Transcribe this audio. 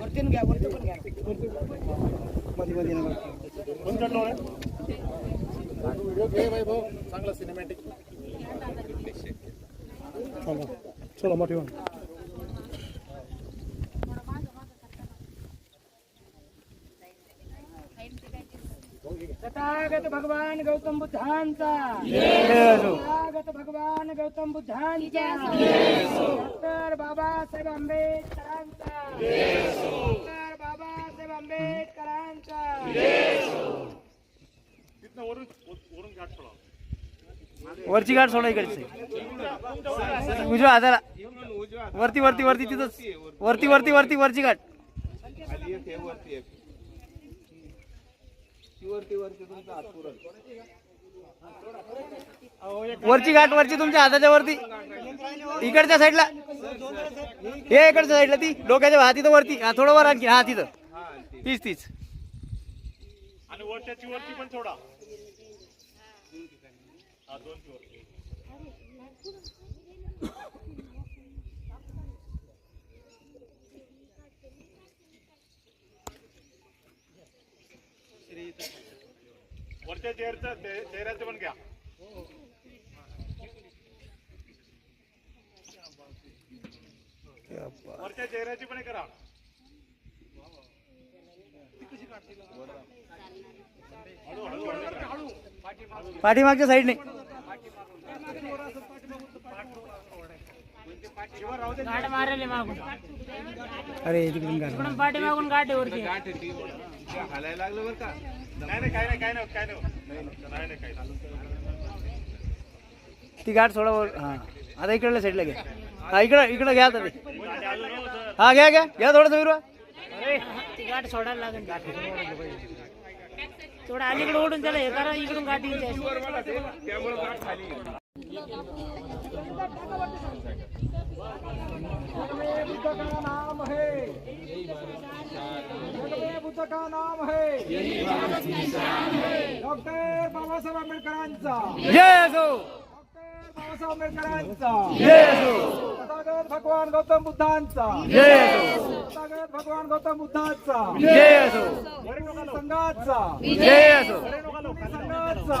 वरतीन घ्या वरती पण घ्या. मध्ये मध्ये नका. व्हिडिओ घे वैभव चांगला सिनेमॅटिक चला चला मोठी वन तथागत भगवान गौतम बुद्धांचा. तथागत भगवान गौतम बुद्धांचा. डॉक्टर बाबासाहेब आंबेडकरांचा डॉक्टर बाबासाहेब आंबेडकरांचा वरची गाठ सोडा इकडची. उजव्या हाताला. वरती वरती वरती तिथंच. वरती वरती वरती वरची गाठ. वरची गाठ वरची तुमच्या हाताच्या वरती. इकडच्या साईडला हे इकडच्या साईडला ती. डोक्याच्या हा तिथं वरती. हा थोडं वर आणखी. हा तिथं. तीच तीच आणि वरच्याची वरती पण थोडा. वरच्या चेअरचं ते- चेहऱ्याचं पण घ्या. वरच्या चेहऱ्याची पण हे करा. पाठीमागच्या साईडने अरे तिकडून गाठ. पाठी मागून गाठ आहे वरती. नाही काय नाही काय नाही काय नाही काय नाही ती गाठ सोडा हा. आता इकडल्या साईडला घ्या हा इकडं इकडं घ्या आता ते. हा घ्या घ्या. घ्या थोडंसं विरवा गाठ सोडायला लागेल. थोडं अलीकडे ओढून त्याला हे करा इकडून गाठी नाम है बुद्ध का नाम है डॉक्टर बाबासाहेब आंबेडकरांचा जय असो डॉक्टर बाबासाहेब आंबेडकरांचा. तथागत भगवान गौतम बुद्धांचा. तथागत भगवान गौतम बुद्धांचा. संघाचा. संघाचा.